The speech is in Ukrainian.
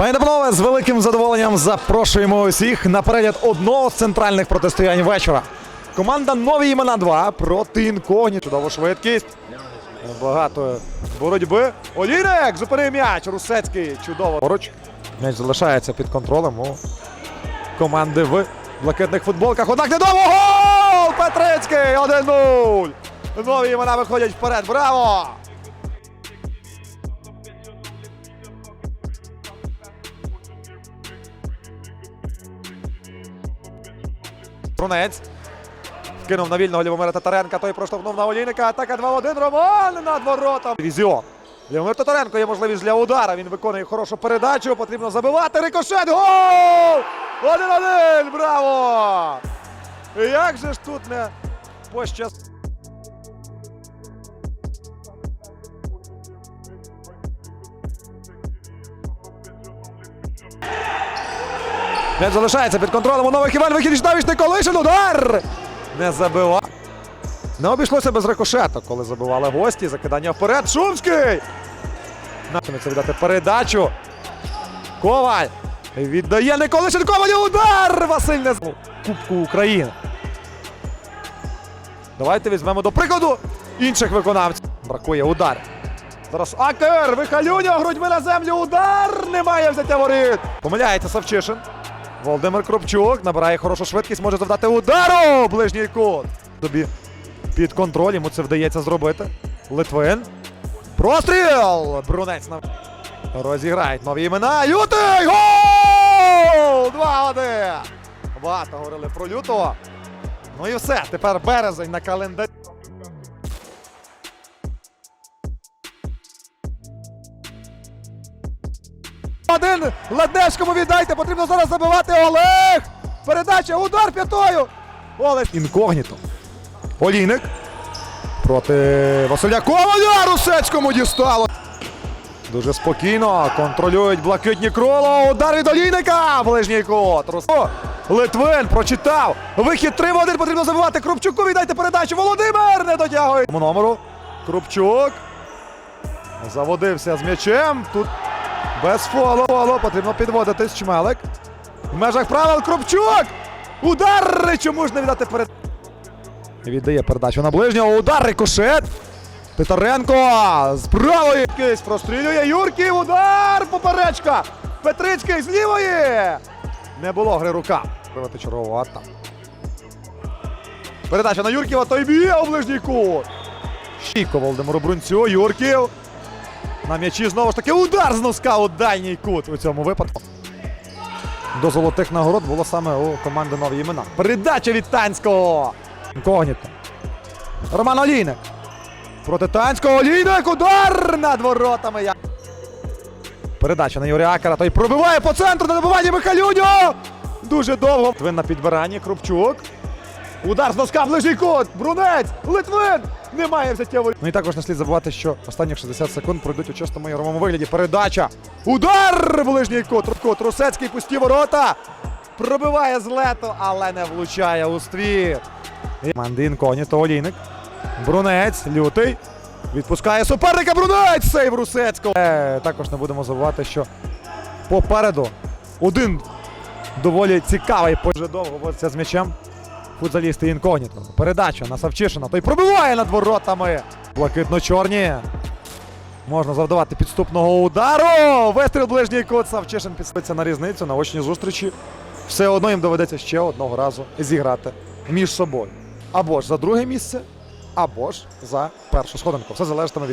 Пані та панове, з великим задоволенням запрошуємо усіх на перегляд одного з центральних протистоянь вечора. Команда нові імена 2 проти інкогні. Чудова швидкість. Багато боротьби. Олійник зупинив м'яч. Русецький чудово. Поруч. М'яч залишається під контролем у команди в блакитних футболках. Однак недовго гол! Петрицький 1-0. Нові імена виходять вперед. Браво! Брунець. Кинув на вільного Лівомира Татаренка, той проштовхнув на Олійника. Атака 2-1. Роман над воротом. Візіон. Лівомир Татаренко є можливість для удара. Він виконує хорошу передачу. Потрібно забивати. Рикошет. Гол! 1-1. Браво! Як же ж тут не пощас... М'яч залишається під контролем у нових Іван Вихідіч Давіч Николишин. Удар! Не забивав. Не обійшлося без рикошету, коли забивали гості. Закидання вперед. Шумський! Намагається віддати передачу. Коваль. Віддає Николишин. Коваль. Удар! Василь не Кубку України. Давайте візьмемо до прикладу інших виконавців. Бракує удар. Зараз Акер, Вихалюня, грудьми на землю, удар! Немає взяття воріт. Помиляється Савчишин. Володимир Кропчук набирає хорошу швидкість, може завдати удару! Ближній кут. Тобі під контроль, йому це вдається зробити. Литвин. Простріл! Брунець на розіграють нові імена. Ютий! Гол! 2-1! Багато говорили про лютого. Ну і все. Тепер березень на календарі. Один Ладневському віддайте, потрібно зараз забивати Олег! Передача, удар п'ятою! Олег інкогніто. Олійник проти Василя Коваля Русецькому дістало. Дуже спокійно контролюють блакитні крила. Удар від Олійника! Ближній кут. Рус- Литвин прочитав. Вихід 3 в 1 потрібно забивати. Крупчуку віддайте передачу. Володимир не дотягує. Номеру. Крупчук. Заводився з м'ячем. Тут без фолу. Фолу. Потрібно підводитись. Чмелик. В межах правил Крупчук. Удар! Чому ж не віддати перед. Віддає передачу на ближнього. Удар рикошет. Титаренко з правої кись прострілює. Юрків. Удар! Поперечка. Петрицький з лівої. Не було гри рука. Привати чергову атаку. Передача на Юрківа. Той б'є у ближній кут. Щійко Володимиру Брунцю. Юрків. На м'ячі знову ж таки удар з носка у дальній кут у цьому випадку. До золотих нагород було саме у команди нові імена. Передача від Танського. Інкогніто. Роман Олійник. Проти Танського Олійник. Удар над воротами. Передача на Юрія Акера. Той пробиває по центру на добиванні Михалюньо. Дуже довго. Литвин на підбиранні. Крупчук. Удар з носка ближній кут. Брунець. Литвин. Немає взяття воріт. Ну і також не слід забувати, що останні 60 секунд пройдуть у чистому ігровому вигляді. Передача. Удар! Ближній кут. Кут. Русецький пусті ворота. Пробиває з лету, але не влучає у ствір. Манди інкогніто Олійник. Брунець. Лютий. Відпускає суперника Брунець. Сейв Русецького. Е, також не будемо забувати, що попереду один доволі цікавий. Дуже довго з м'ячем. Футзалісти інкогніто. Передача на Савчишина. Той пробиває над воротами. Блакитно-чорні. Можна завдавати підступного удару. Вистріл ближній кут. Савчишин підступиться на різницю на очній зустрічі. Все одно їм доведеться ще одного разу зіграти між собою. Або ж за друге місце, або ж за першу сходинку. Все залежатиме від.